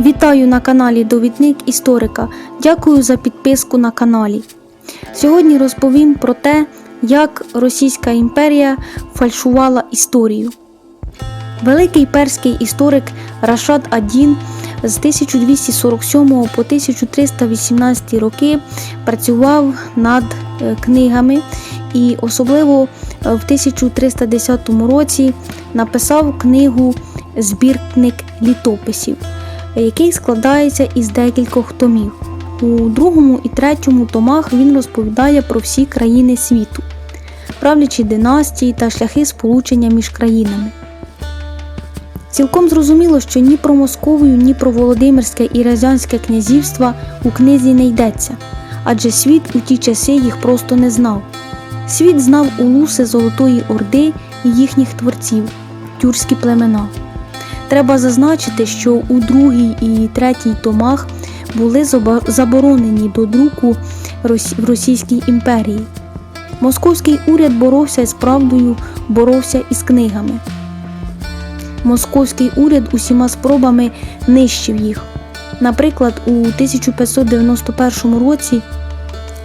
Вітаю на каналі Довідник Історика. Дякую за підписку на каналі. Сьогодні розповім про те, як Російська імперія фальшувала історію. Великий перський історик Рашад Адін з 1247 по 1318 роки працював над е, книгами і особливо е, в 1310 році написав книгу Збірник літописів, який складається із декількох томів. У другому і третьому томах він розповідає про всі країни світу, правлячі династії та шляхи сполучення між країнами. Цілком зрозуміло, що ні про Московію, ні про Володимирське і Рязанське князівства у книзі не йдеться, адже світ у ті часи їх просто не знав. Світ знав улуси Золотої Орди і їхніх творців тюркські племена. Треба зазначити, що у другій і третій томах були заборонені до друку в Російській імперії. Московський уряд боровся з правдою, боровся із книгами. Московський уряд усіма спробами нищив їх. Наприклад, у 1591 році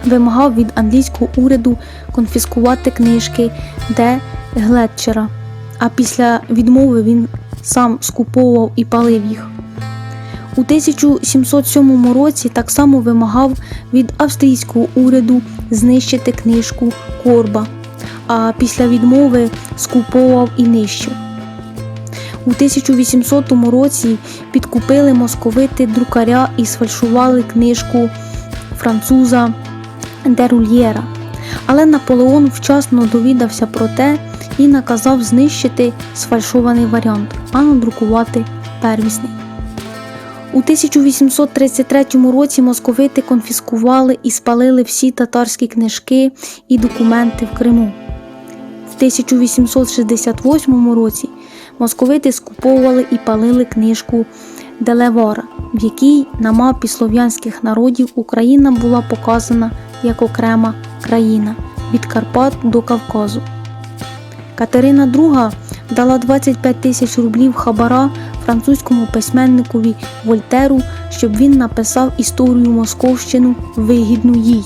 вимагав від англійського уряду конфіскувати книжки Де Глетчера, а після відмови він сам скуповував і палив їх. У 1707 році так само вимагав від австрійського уряду знищити книжку Корба, а після відмови скуповував і нищив. У 1800 році підкупили московити друкаря і сфальшували книжку француза Дерульєра. Але Наполеон вчасно довідався про те і наказав знищити сфальшований варіант, а надрукувати первісний. У 1833 році московити конфіскували і спалили всі татарські книжки і документи в Криму. В 1868 році московити скуповували і палили книжку Делевара, в якій на мапі слов'янських народів Україна була показана як окрема країна від Карпат до Кавказу. Катерина II дала 25 тисяч рублів хабара французькому письменникові Вольтеру, щоб він написав історію Московщину вигідну їй.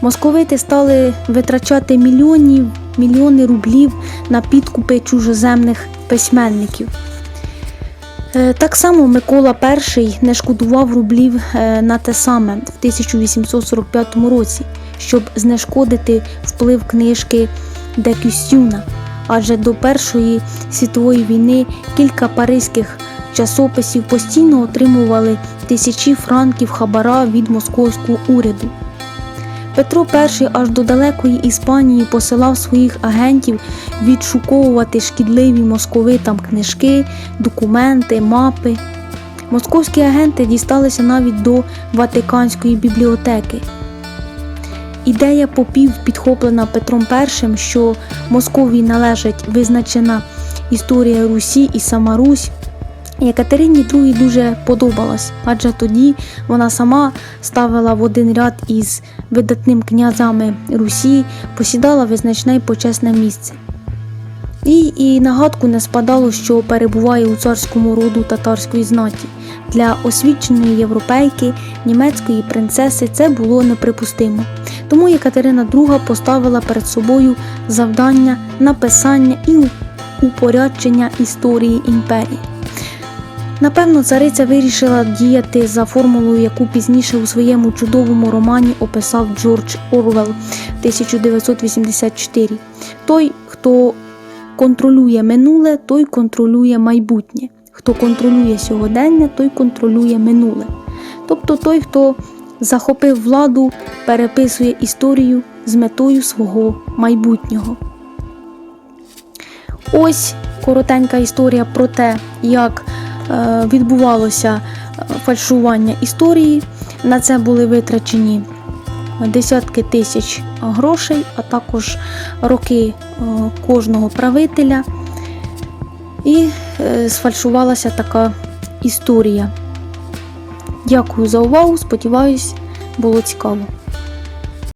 Московити стали витрачати мільйонів, мільйони рублів на підкупи чужоземних письменників. Е, Так само Микола І не шкодував рублів е, на те саме в 1845 році, щоб знешкодити вплив книжки Де Кюстюна. Адже до Першої світової війни кілька паризьких часописів постійно отримували тисячі франків хабара від московського уряду. Петро І аж до далекої Іспанії посилав своїх агентів відшуковувати шкідливі московитам книжки, документи, мапи. Московські агенти дісталися навіть до Ватиканської бібліотеки. Ідея попів, підхоплена Петром І, що Московії належить визначена історія Русі і сама Русь, Екатерині II дуже подобалась, адже тоді вона сама ставила в один ряд із видатним князями Русі, посідала визначне й почесне місце. Їй і нагадку не спадало, що перебуває у царському роду татарської знаті. Для освіченої європейки, німецької принцеси це було неприпустимо. Тому Екатерина II поставила перед собою завдання написання і упорядчення історії імперії. Напевно, цариця вирішила діяти за формулою, яку пізніше у своєму чудовому романі описав Джордж Орвел 1984. Той, хто контролює минуле, той контролює майбутнє. Хто контролює сьогодення, той контролює минуле. Тобто той, хто захопив владу, переписує історію з метою свого майбутнього. Ось коротенька історія про те, як е, відбувалося е, фальшування історії. На це були витрачені десятки тисяч грошей, а також роки е, кожного правителя. І е, сфальшувалася така історія. Дякую за увагу. Сподіваюсь, було цікаво.